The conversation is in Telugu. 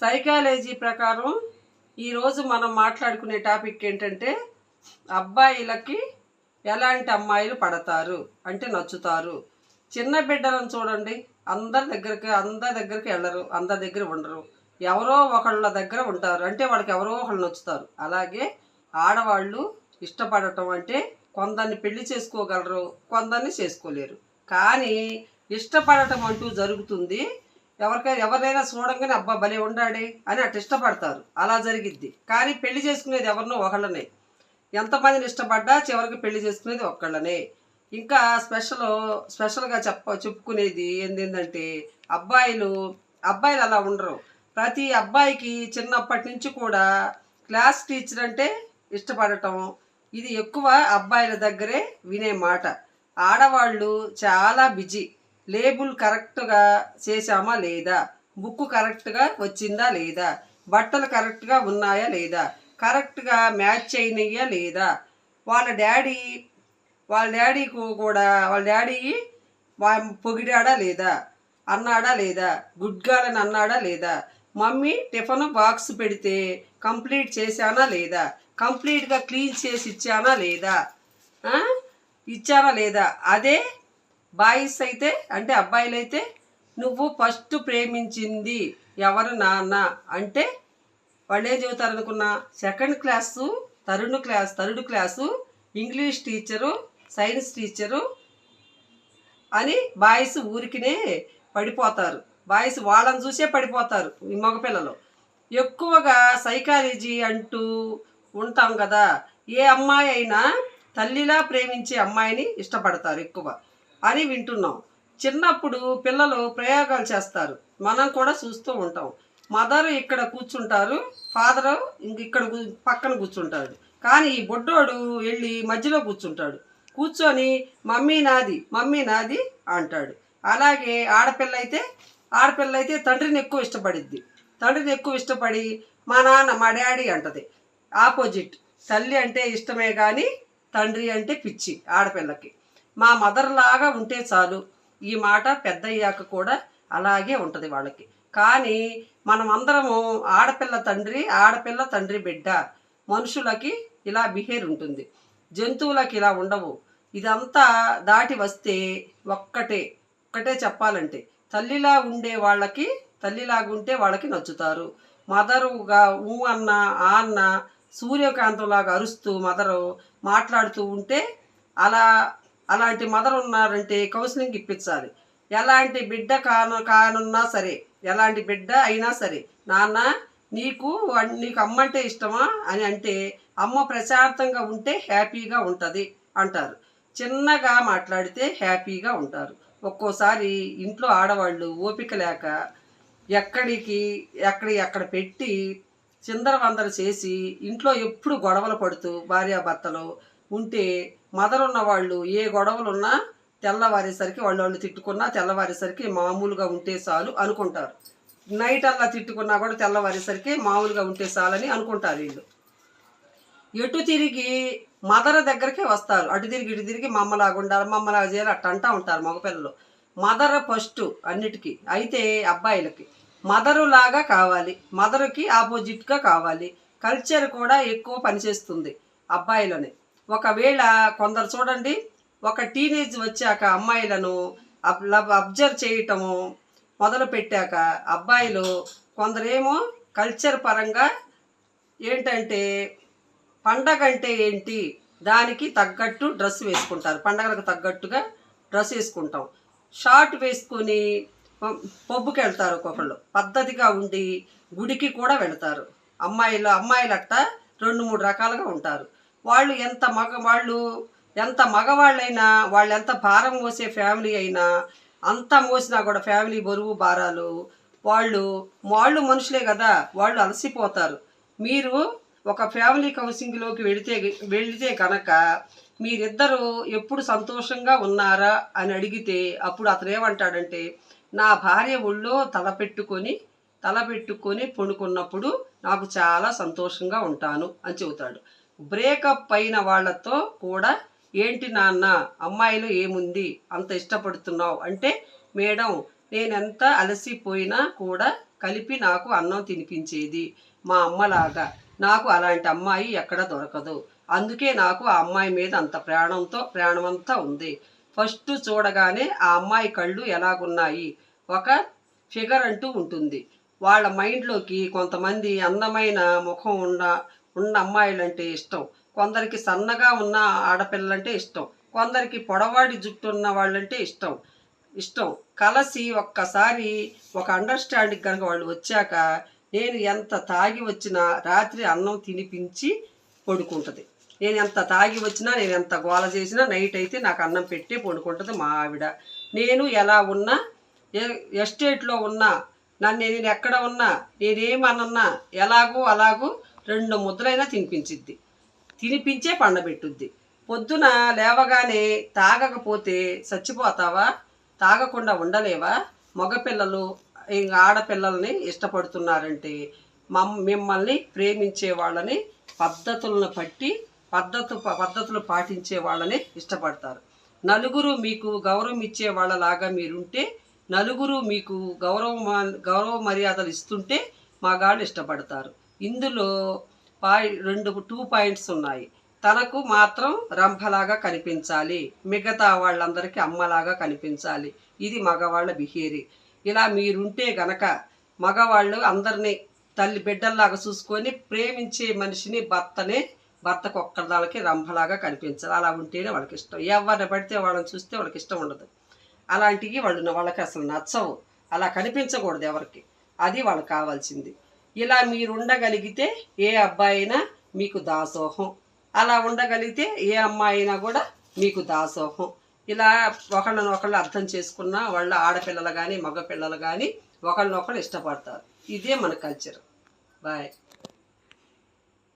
సైకాలజీ ప్రకారం ఈరోజు మనం మాట్లాడుకునే టాపిక్ ఏంటంటే అబ్బాయిలకి ఎలాంటి అమ్మాయిలు పడతారు అంటే నచ్చుతారు. చిన్న బిడ్డలను చూడండి అందరి దగ్గరికి అందరి దగ్గరికి వెళ్ళరు అందరి దగ్గర ఉండరు. ఎవరో ఒకళ్ళ దగ్గర ఉంటారు అంటే వాళ్ళకి ఎవరో ఒకళ్ళు నచ్చుతారు. అలాగే ఆడవాళ్ళు ఇష్టపడటం అంటే కొందరిని పెళ్ళి చేసుకోగలరు కొందరిని చేసుకోలేరు. కానీ ఇష్టపడటం అంటూ జరుగుతుంది ఎవరికైనా ఎవరినైనా చూడంగానే అబ్బా భలే ఉండాడే అని అటు ఇష్టపడతారు. అలా జరిగిద్ది. కానీ పెళ్ళి చేసుకునేది ఎవరినో ఒకళ్ళనే. ఎంతమందిని ఇష్టపడ్డా చివరికి పెళ్ళి చేసుకునేది ఒక్కళ్ళనే. ఇంకా స్పెషల్ స్పెషల్గా చెప్ప చెప్పుకునేది ఏంటంటే అబ్బాయిలు అబ్బాయిలు అలా ఉండరు. ప్రతి అబ్బాయికి చిన్నప్పటి నుంచి కూడా క్లాస్ టీచర్ అంటే ఇష్టపడటం ఇది ఎక్కువ అబ్బాయిల దగ్గరే వినే మాట. ఆడవాళ్ళు చాలా బిజీ. లేబుల్ కరెక్ట్గా చేశామా లేదా? బుక్ కరెక్ట్గా వచ్చిందా లేదా? బట్టలు కరెక్ట్గా ఉన్నాయా లేదా? కరెక్ట్గా మ్యాచ్ అయినయ్యా లేదా? వాళ్ళ డాడీ వాళ్ళ డాడీకు కూడా వాళ్ళ డాడీ వా- పొగిడాడా లేదా? అన్నాడా లేదా? గుడ్ గర్ల్ అని అన్నాడా లేదా? మమ్మీ టిఫిన్ బాక్స్ పెడితే కంప్లీట్ చేశానా లేదా? కంప్లీట్గా క్లీన్ చేసి ఇచ్చానా లేదా? ఇచ్చానా లేదా? అదే బాయ్స్ అయితే అంటే అబ్బాయిలు అయితే నువ్వు ఫస్ట్ ప్రేమించింది ఎవరు నాన్న? అంటే వాళ్ళు ఏం చెబుతారు అనుకున్నా? Second class Tarun class third class English teacher science teacher అని బాయ్స్ ఊరికినే పడిపోతారు. బాయ్స్ వాళ్ళని చూసే పడిపోతారు ఈ మగపిల్లలు. ఎక్కువగా సైకాలజీ అంటూ ఉంటాం కదా ఏ అమ్మాయి అయినా తల్లిలా ప్రేమించే అమ్మాయిని ఇష్టపడతారు ఎక్కువ. అని వింటున్నాం. చిన్నప్పుడు పిల్లలు ప్రయోగాలు చేస్తారు. మనం కూడా చూస్తూ ఉంటాం. మదర్ ఇక్కడ కూర్చుంటారు ఫాదర్ ఇంక ఇక్కడ పక్కన కూర్చుంటాడు కానీ ఈ బొడ్డోడు వెళ్ళి మధ్యలో కూర్చుంటాడు. కూర్చొని మమ్మీ నాది మమ్మీ నాది అంటాడు. అలాగే ఆడపిల్ల అయితే ఆడపిల్ల అయితే తండ్రిని ఎక్కువ ఇష్టపడిద్ది. తండ్రిని ఎక్కువ ఇష్టపడి మా నాన్న మా డాడీ అంటది. ఆపోజిట్. తల్లి అంటే ఇష్టమే కానీ తండ్రి అంటే పిచ్చి ఆడపిల్లకి. మా మదర్ లాగా ఉంటే చాలు. ఈ మాట పెద్దయ్యాక కూడా అలాగే ఉంటుంది వాళ్ళకి. కానీ మనం అందరము ఆడపిల్ల తండ్రి ఆడపిల్ల తండ్రి బిడ్డ మనుషులకి ఇలా బిహేవ్ ఉంటుంది. జంతువులకి ఇలా ఉండవు. ఇదంతా దాటి వస్తే ఒక్కటే ఒక్కటే చెప్పాలంటే తల్లిలా ఉండే వాళ్ళకి తల్లిలాగా ఉంటే వాళ్ళకి నచ్చుతారు. మదరుగా ఊ అన్న ఆ అన్న సూర్యకాంతంలాగా అరుస్తూ మదరు మాట్లాడుతూ ఉంటే అలా అలాంటి మదర్ ఉన్నారంటే కౌన్సిలింగ్ ఇప్పించాలి. ఎలాంటి బిడ్డ కాను కానున్నా సరే ఎలాంటి బిడ్డ అయినా సరే నాన్న నీకు నీకు అమ్మ అంటే ఇష్టమా అని అంటే అమ్మ ప్రశాంతంగా ఉంటే హ్యాపీగా ఉంటుంది అంటారు. చిన్నగా మాట్లాడితే హ్యాపీగా ఉంటారు. ఒక్కోసారి ఇంట్లో ఆడవాళ్ళు ఓపిక లేక ఎక్కడికి ఎక్కడి ఎక్కడ పెట్టి చిందర వందర చేసి ఇంట్లో ఎప్పుడు గొడవలు పడుతూ భార్యాభర్తలు ఉంటే మదర్ ఉన్న వాళ్ళు ఏ గొడవలు ఉన్నా తెల్లవారేసరికి వాళ్ళు వాళ్ళు తిట్టుకున్నా తెల్లవారేసరికి మామూలుగా ఉంటే చాలు అనుకుంటారు. నైట్ అలా తిట్టుకున్నా కూడా తెల్లవారేసరికి మామూలుగా ఉంటే చాలని అనుకుంటారు వీళ్ళు. ఎటు తిరిగి మదర్ దగ్గరకే వస్తారు. అటు తిరిగి ఇటు తిరిగి మమ్మలాగా ఉండాలి మమ్మలాగా చేయాలి అట్ట అంటా ఉంటారు మగపిల్లలు. మదర్ ఫస్ట్ అన్నిటికీ అయితే అబ్బాయిలకి. మదరు లాగా కావాలి మదరుకి ఆపోజిట్గా కావాలి. కల్చర్ కూడా ఎక్కువ పనిచేస్తుంది అబ్బాయిలని. ఒకవేళ కొందరు చూడండి ఒక టీనేజ్ వచ్చాక అమ్మాయిలను అబ్- లబ్- అబ్జర్వ్ చేయటము మొదలు పెట్టాక అబ్బాయిలు కొందరేమో కల్చర్ పరంగా ఏంటంటే పండగ అంటే ఏంటి దానికి తగ్గట్టు డ్రెస్ వేసుకుంటారు. పండగలకు తగ్గట్టుగా డ్రెస్ వేసుకుంటాం. షార్ట్ వేసుకొని ప- పబ్బుకి వెళ్తారు ఒక్కొక్కళ్ళు. పద్ధతిగా ఉండి గుడికి కూడా వెళ్తారు. అమ్మాయిలు అమ్మాయిలట్ట రెండు మూడు రకాలుగా ఉంటారు. వాళ్ళు ఎంత మగ వాళ్ళు ఎంత మగవాళ్ళైనా వాళ్ళు ఎంత భారం మోసే ఫ్యామిలీ అయినా అంత మోసినా కూడా ఫ్యామిలీ బరువు భారాలు వాళ్ళు వాళ్ళు మనుషులే కదా వాళ్ళు అలసిపోతారు. మీరు ఒక ఫ్యామిలీ కౌన్సిలింగ్లోకి వెళితే వెళితే కనుక మీరిద్దరూ ఎప్పుడు సంతోషంగా ఉన్నారా అని అడిగితే అప్పుడు అతను ఏమంటాడంటే నా భార్య ఒళ్ళో తల పెట్టుకొని తల పెట్టుకొని పండుకున్నప్పుడు నాకు చాలా సంతోషంగా ఉంటాను అని చెబుతాడు. బ్రేకప్ అయిన వాళ్ళతో కూడా ఏంటి నాన్న అమ్మాయిలు ఏముంది? అంత ఇష్టపడుతున్నావు. అంటే మేడం నేనెంత అలసిపోయినా కూడా కలిపి నాకు అన్నం తినిపించేది మా అమ్మలాగా. నాకు అలాంటి అమ్మాయి ఎక్కడ దొరకదు. అందుకే నాకు ఆ అమ్మాయి మీద అంత ప్రాణంతో ప్రాణమంతా ఉంది. ఫస్ట్ చూడగానే ఆ అమ్మాయి కళ్ళు ఎలాగున్నాయి? ఒక ఫిగర్ అంటూ ఉంటుంది. వాళ్ళ మైండ్లోకి కొంతమంది అందమైన ముఖం ఉన్న ఉన్న అమ్మాయిలంటే ఇష్టం. కొందరికి సన్నగా ఉన్న ఆడపిల్లలంటే ఇష్టం. కొందరికి పొడవాడి జుట్టు ఉన్న వాళ్ళంటే ఇష్టం. ఇష్టం. కలిసి ఒక్కసారి ఒక అండర్స్టాండింగ్ కనుక వాళ్ళు వచ్చాక నేను ఎంత తాగి వచ్చినా రాత్రి అన్నం తినిపించి పడుకుంటుంది. నేను ఎంత తాగి వచ్చినా నేను ఎంత గోల చేసినా నైట్ అయితే నాకు అన్నం పెట్టి పడుకుంటుంది మా ఆవిడ. నేను ఎలా ఉన్నా ఎస్టేట్లో ఉన్నా నన్ను నేను ఎక్కడ ఉన్నా నేనేమన్నా ఎలాగో అలాగూ రెండు ముద్దలైనా తినిపించిద్ది. తినిపించే పండబెట్టుద్ది. పొద్దున లేవగానే తాగకపోతే చచ్చిపోతావా? తాగకుండా ఉండలేవా? మగపిల్లలు ఇంకా ఆడపిల్లల్ని ఇష్టపడుతున్నారంటే మమ్ మిమ్మల్ని ప్రేమించే వాళ్ళని పద్ధతులను బట్టి పద్ధతు పద్ధతులు పాటించే వాళ్ళని ఇష్టపడతారు. నలుగురు మీకు గౌరవం ఇచ్చే వాళ్ళలాగా మీరుంటే నలుగురు మీకు గౌరవ గౌరవ మర్యాదలు ఇస్తుంటే మగాళ్ళు ఇష్టపడతారు. ఇందులో పాయి రెండు టూ పాయింట్స్ ఉన్నాయి. తనకు మాత్రం రంభలాగా కనిపించాలి. మిగతా వాళ్ళందరికీ అమ్మలాగా కనిపించాలి. ఇది మగవాళ్ళ బిహేవి ఇలా మీరుంటే గనక మగవాళ్ళు అందరినీ తల్లి బిడ్డల్లాగా చూసుకొని ప్రేమించే మనిషిని భర్తనే భర్తకు ఒక్కదానికి రంభలాగా కనిపించాలి. అలా ఉంటేనే వాళ్ళకి ఇష్టం. ఎవరిని పడితే వాళ్ళని చూస్తే వాళ్ళకి ఇష్టం ఉండదు. అలాంటివి వాళ్ళు వాళ్ళకి అసలు నచ్చవు. అలా కనిపించకూడదు ఎవరికి. అది వాళ్ళకి కావాల్సింది. ఇలా మీరు ఉండగలిగితే ఏ అబ్బాయి అయినా మీకు దాసోహం. అలా ఉండగలిగితే ఏ అమ్మాయి అయినా కూడా మీకు దాసోహం. ఇలా ఒకళ్ళని ఒకళ్ళు అర్థం చేసుకున్న వాళ్ళ ఆడపిల్లలు కానీ మగ పిల్లలు కానీ ఒకళ్ళనొకళ్ళు ఇష్టపడతారు. ఇదే మన కల్చర్ బాయ్